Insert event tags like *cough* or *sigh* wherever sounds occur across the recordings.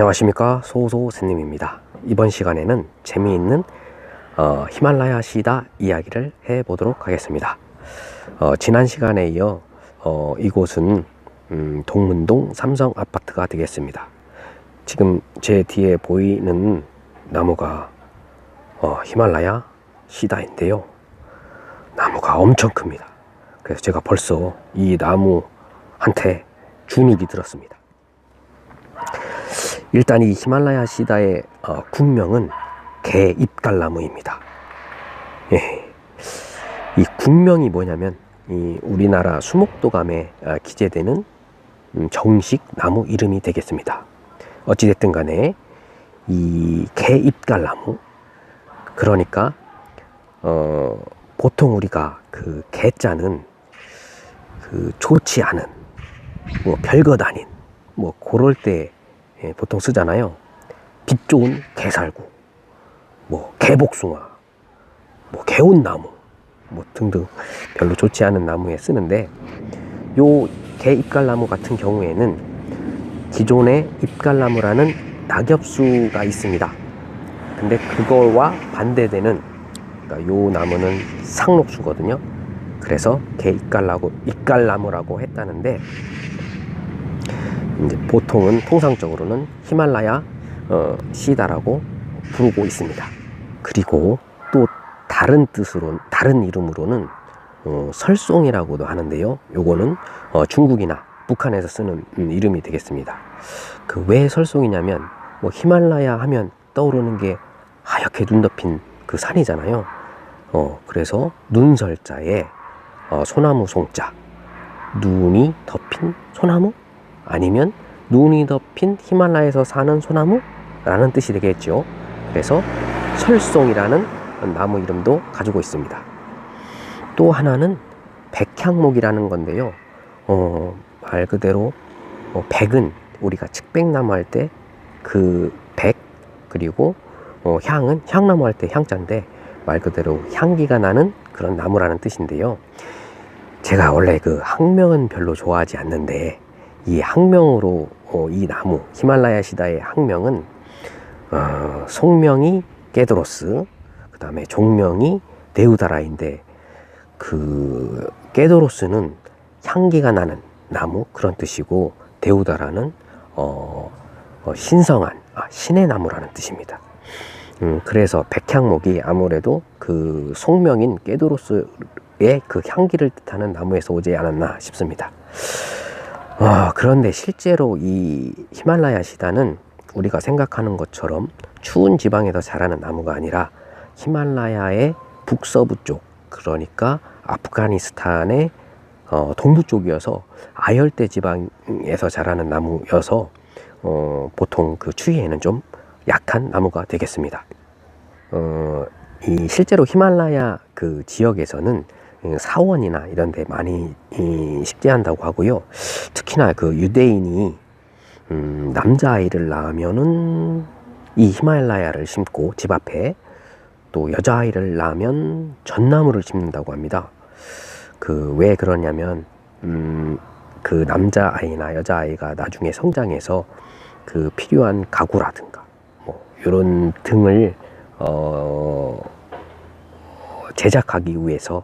안녕하십니까? 소소스님입니다. 이번 시간에는 재미있는 어, 히말라야 시다 이야기를 해보도록 하겠습니다. 어, 지난 시간에 이어 어, 이곳은 음, 동문동 삼성 아파트가 되겠습니다. 지금 제 뒤에 보이는 나무가 어, 히말라야 시다인데요. 나무가 엄청 큽니다. 그래서 제가 벌써 이 나무한테 주눅이 들었습니다 일단 이 히말라야 시다의 어, 국명은 개 입갈나무입니다. 예. 이 국명이 뭐냐면 이 우리나라 수목도감에 아, 기재되는 음, 정식 나무 이름이 되겠습니다. 어찌됐든 간에 이 개 입갈나무 그러니까 어, 보통 우리가 그 개자는 그 좋지 않은 뭐 별것 아닌 뭐 그럴 때 예, 보통 쓰잖아요. 빛 좋은 개살구, 뭐 개복숭아, 뭐 개온나무, 뭐 등등 별로 좋지 않은 나무에 쓰는데 요 개잎갈나무 같은 경우에는 기존의 잎갈나무라는 낙엽수가 있습니다. 근데 그거와 반대되는 그러니까 요 나무는 상록수거든요. 그래서 개잎갈나무, 잎갈나무라고 했다는데 이제 보통은 통상적으로는 히말라야 어, 시다라고 부르고 있습니다. 그리고 또 다른 뜻으로 다른 이름으로는 어, 설송이라고도 하는데요. 요거는 어, 중국이나 북한에서 쓰는 음, 이름이 되겠습니다. 그 왜 설송이냐면 뭐 히말라야 하면 떠오르는 게 하얗게 눈 덮인 그 산이잖아요. 어, 그래서 눈설자에 어, 소나무 송자, 눈이 덮인 소나무 아니면 눈이 덮인 히말라야에서 사는 소나무 라는 뜻이 되겠죠. 그래서 설송이라는 나무 이름도 가지고 있습니다. 또 하나는 백향목이라는 건데요. 어, 말 그대로 어, 백은 우리가 측백나무 할 때 그 백 그리고 어, 향은 향나무 할 때 향자인데 말 그대로 향기가 나는 그런 나무라는 뜻인데요. 제가 원래 그 학명은 별로 좋아하지 않는데 이 학명으로 어, 이 나무 히말라야 시다의 학명은 어, 속명이 깨드로스 그 다음에 종명이 데우다라인데 그 깨드로스는 향기가 나는 나무 그런 뜻이고 데우다라는 어, 어, 신성한 아, 신의 나무라는 뜻입니다. 음, 그래서 백향목이 아무래도 그 속명인 깨드로스의 그 향기를 뜻하는 나무에서 오지 않았나 싶습니다. 어, 그런데 실제로 이 히말라야 시다는 우리가 생각하는 것처럼 추운 지방에서 자라는 나무가 아니라 히말라야의 북서부 쪽, 그러니까 아프가니스탄의 어, 동부 쪽이어서 아열대 지방에서 자라는 나무여서 어, 보통 그 추위에는 좀 약한 나무가 되겠습니다. 어, 이 실제로 히말라야 그 지역에서는 사원이나 이런 데 많이 식재한다고 하고요. 특히나 그 유대인이 음, 남자아이를 낳으면은 이 히말라야를 심고 집 앞에 또 여자아이를 낳으면 전나무를 심는다고 합니다. 그 왜 그러냐면 음, 그 남자아이나 여자아이가 나중에 성장해서 그 필요한 가구라든가 뭐 이런 등을 어, 제작하기 위해서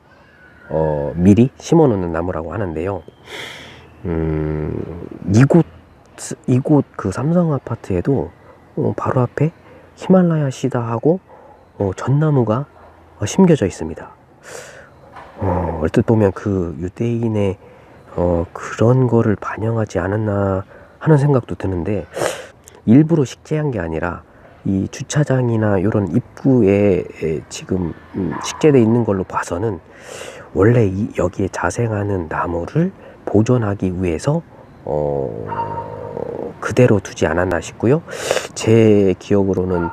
어, 미리 심어 놓는 나무라고 하는데요. 음, 이곳, 이곳 그 삼성 아파트에도 어, 바로 앞에 히말라야 시다 하고 어, 전나무가 어, 심겨져 있습니다. 어, 얼뜻 보면 그 유대인의 어, 그런 거를 반영하지 않았나 하는 생각도 드는데 일부러 식재한 게 아니라 이 주차장이나 이런 입구에 지금 음, 식재돼 있는 걸로 봐서는 원래 이, 여기에 자생하는 나무를 보존하기 위해서 어, 그대로 두지 않았나 싶고요. 제 기억으로는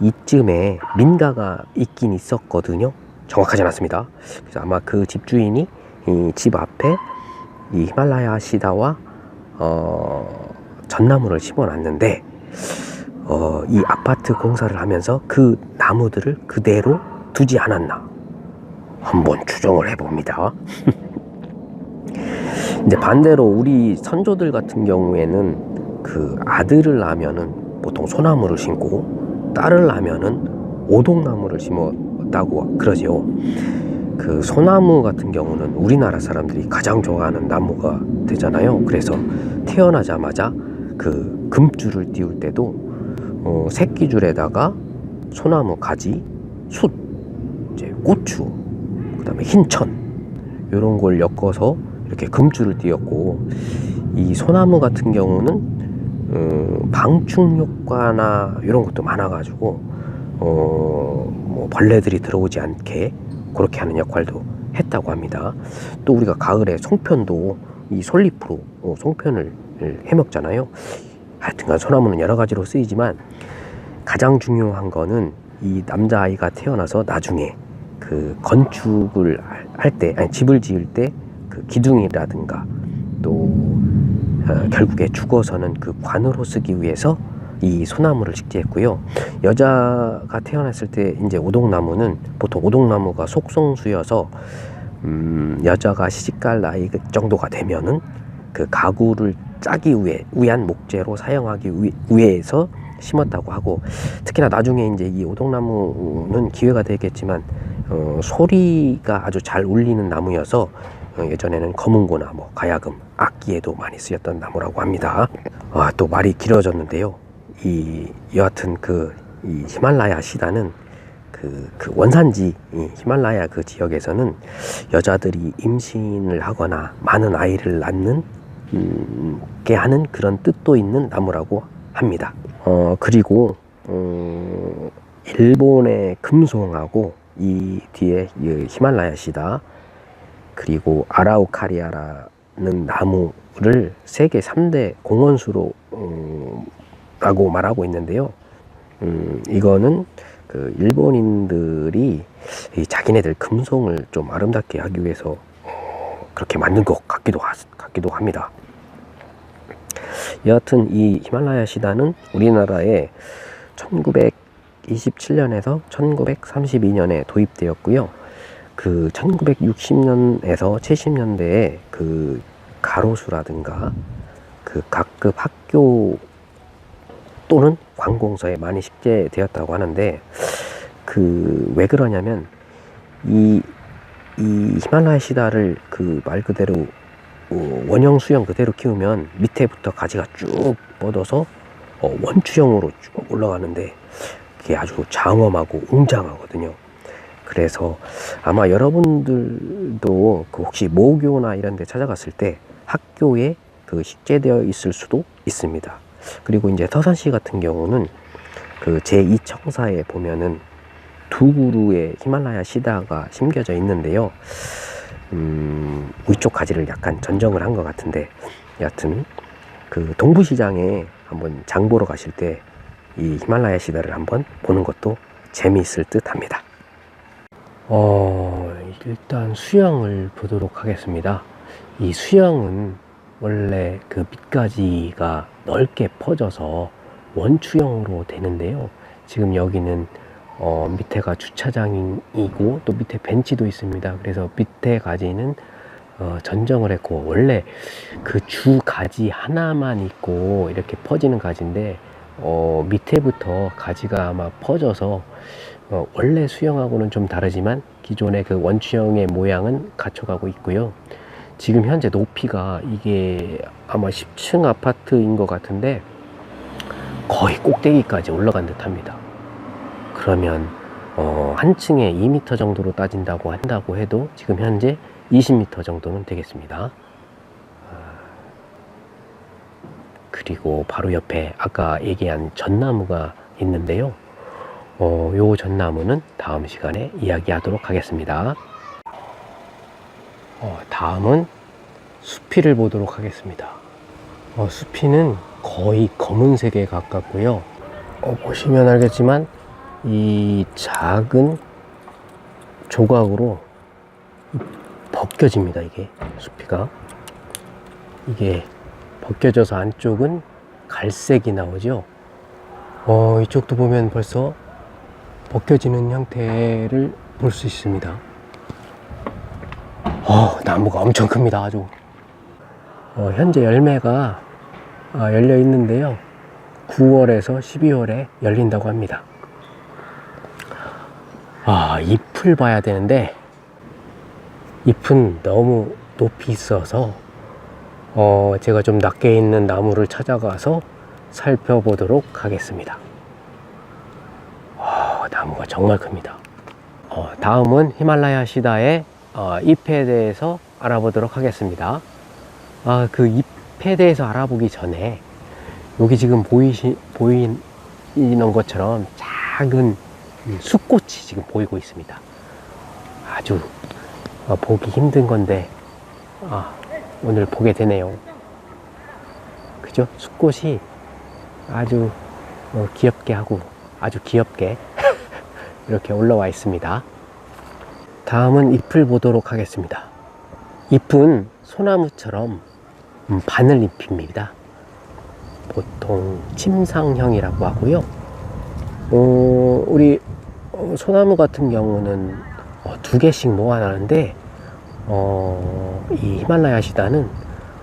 이쯤에 민가가 있긴 있었거든요. 정확하지 않았습니다. 그래서 아마 그 집주인이 이집 앞에 이 히말라야 시다와 어, 전나무를 심어놨는데 어, 이 아파트 공사를 하면서 그 나무들을 그대로 두지 않았나 한번 추정을 해봅니다. 이제 반대로 우리 선조들 같은 경우에는 그 아들을 낳으면은 보통 소나무를 심고 딸을 낳으면은 오동나무를 심었다고 그러지요. 그 소나무 같은 경우는 우리나라 사람들이 가장 좋아하는 나무가 되잖아요. 그래서 태어나자마자 그 금줄을 띄울 때도 어, 새끼줄에다가 소나무 가지, 숯, 이제 고추, 그 다음에 흰천 이런 걸 엮어서 이렇게 금줄을 띄었고 이 소나무 같은 경우는 어, 방충 효과나 이런 것도 많아가지고 어, 뭐 벌레들이 들어오지 않게 그렇게 하는 역할도 했다고 합니다. 또 우리가 가을에 송편도 이 솔잎으로 어, 송편을 해먹잖아요. 하여튼간 소나무는 여러 가지로 쓰이지만 가장 중요한 거는 이 남자아이가 태어나서 나중에 그 건축을 할 때, 아니 집을 지을 때 그 기둥이라든가 또 어, 결국에 죽어서는 그 관으로 쓰기 위해서 이 소나무를 식재했고요. 여자가 태어났을 때 이제 오동나무는 보통 오동나무가 속성수여서 음, 여자가 시집갈 나이 그 정도가 되면은 그 가구를 짜기 위해 위한 목재로 사용하기 위, 위해서 심었다고 하고 특히나 나중에 이제 이 오동나무는 기회가 되겠지만 어, 소리가 아주 잘 울리는 나무여서 어, 예전에는 검은고나 뭐 가야금 악기에도 많이 쓰였던 나무라고 합니다. 아, 또 말이 길어졌는데요. 이 여하튼 그 이 히말라야 시다는 그, 그 원산지 이 히말라야 그 지역에서는 여자들이 임신을 하거나 많은 아이를 낳는 음, 게 하는 그런 뜻도 있는 나무라고 합니다. 어 그리고 어, 일본의 금송하고 이 뒤에 이 히말라야 시다 그리고 아라우카리아라는 나무를 세계 3대 공원수로 음, 라고 말하고 있는데요. 음, 이거는 그 일본인들이 이 자기네들 금송을 좀 아름답게 하기 위해서 어, 그렇게 만든 것 같기도, 하, 같기도 합니다. 여하튼 이 히말라야 시다는 우리나라에 1927년에서 1932년에 도입되었고요. 그 1960년에서 70년대에 그 가로수라든가 그 각급 학교 또는 관공서에 많이 식재되었다고 하는데 그 왜 그러냐면 이, 이 히말라야 시다를 그 말 그대로 어, 원형 수형 그대로 키우면 밑에부터 가지가 쭉 뻗어서 어, 원추형으로 쭉 올라가는데 그게 아주 장엄하고 웅장하거든요. 그래서 아마 여러분들도 그 혹시 모교나 이런 데 찾아갔을 때 학교에 그 식재되어 있을 수도 있습니다. 그리고 이제 서산시 같은 경우는 그 제2청사에 보면은 두 그루의 히말라야 시다가 심겨져 있는데요. 음, 위쪽 가지를 약간 전정을 한 것 같은데, 여하튼, 그 동부시장에 한번 장 보러 가실 때 이 히말라야 시다를 한번 보는 것도 재미있을 듯 합니다. 어, 일단 수영을 보도록 하겠습니다. 이 수영은 원래 그 밑가지가 넓게 퍼져서 원추형으로 되는데요. 지금 여기는 어, 밑에가 주차장이고 또 밑에 벤치도 있습니다. 그래서 밑에 가지는 어, 전정을 했고 원래 그 주 가지 하나만 있고 이렇게 퍼지는 가지인데 어, 밑에부터 가지가 아마 퍼져서 어, 원래 수영하고는 좀 다르지만 기존의 그 원추형의 모양은 갖춰가고 있고요. 지금 현재 높이가 이게 아마 10층 아파트인 것 같은데 거의 꼭대기까지 올라간 듯 합니다. 그러면 어, 한 층에 2m 정도로 따진다고 한다고 해도 지금 현재 20m 정도는 되겠습니다. 그리고 바로 옆에 아까 얘기한 전나무가 있는데요. 어, 요 전나무는 다음 시간에 이야기하도록 하겠습니다. 어, 다음은 수피를 보도록 하겠습니다. 어, 수피는 거의 검은색에 가깝고요. 어, 보시면 알겠지만 이 작은 조각으로 벗겨집니다. 이게 수피가 이게 벗겨져서 안쪽은 갈색이 나오죠. 어, 이쪽도 보면 벌써 벗겨지는 형태를 볼 수 있습니다. 어, 나무가 엄청 큽니다. 아주. 어, 현재 열매가 아, 열려 있는데요. 9월에서 12월에 열린다고 합니다. 아, 잎을 봐야 되는데, 잎은 너무 높이 있어서, 어, 제가 좀 낮게 있는 나무를 찾아가서 살펴보도록 하겠습니다. 어, 나무가 정말 큽니다. 어, 다음은 히말라야 시다의 어, 잎에 대해서 알아보도록 하겠습니다. 아, 그 잎에 대해서 알아보기 전에 여기 지금 보이시, 보이는 것처럼 작은 음, 숫꽃이 지금 보이고 있습니다. 아주 어, 보기 힘든 건데 아, 오늘 보게 되네요. 그죠? 숫꽃이 아주 어, 귀엽게 하고 아주 귀엽게 *laughs* 이렇게 올라와 있습니다. 다음은 잎을 보도록 하겠습니다. 잎은 소나무처럼 음, 바늘잎입니다. 보통 침상형이라고 하고요. 어, 우리 어, 소나무 같은 경우는 어, 두 개씩 모아놨는데 어, 이 히말라야 시다는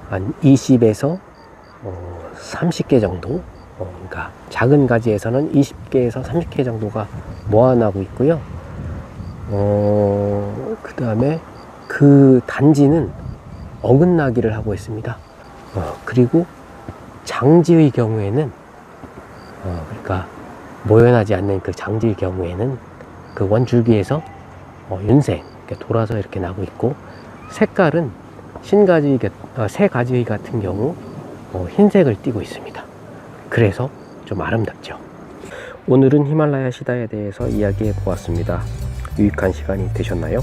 한 20에서 어, 30개 정도 어, 그러니까 작은 가지에서는 20개에서 30개 정도가 모아나고 있고요. 어, 그 다음에 그 단지는 어긋나기를 하고 있습니다. 어, 그리고 장지의 경우에는 어, 그러니까 모연하지 않는 그 장지의 경우에는 그 원줄기에서 어, 윤색 이렇게 돌아서 이렇게 나고 있고 색깔은 신가지 어, 새 가지 같은 경우 어, 흰색을 띠고 있습니다. 그래서 좀 아름답죠. 오늘은 히말라야 시다에 대해서 이야기해 보았습니다. 유익한 시간이 되셨나요?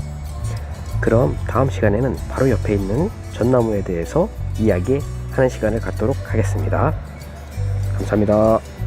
그럼 다음 시간에는 바로 옆에 있는 전나무에 대해서 이야기하는 시간을 갖도록 하겠습니다. 감사합니다.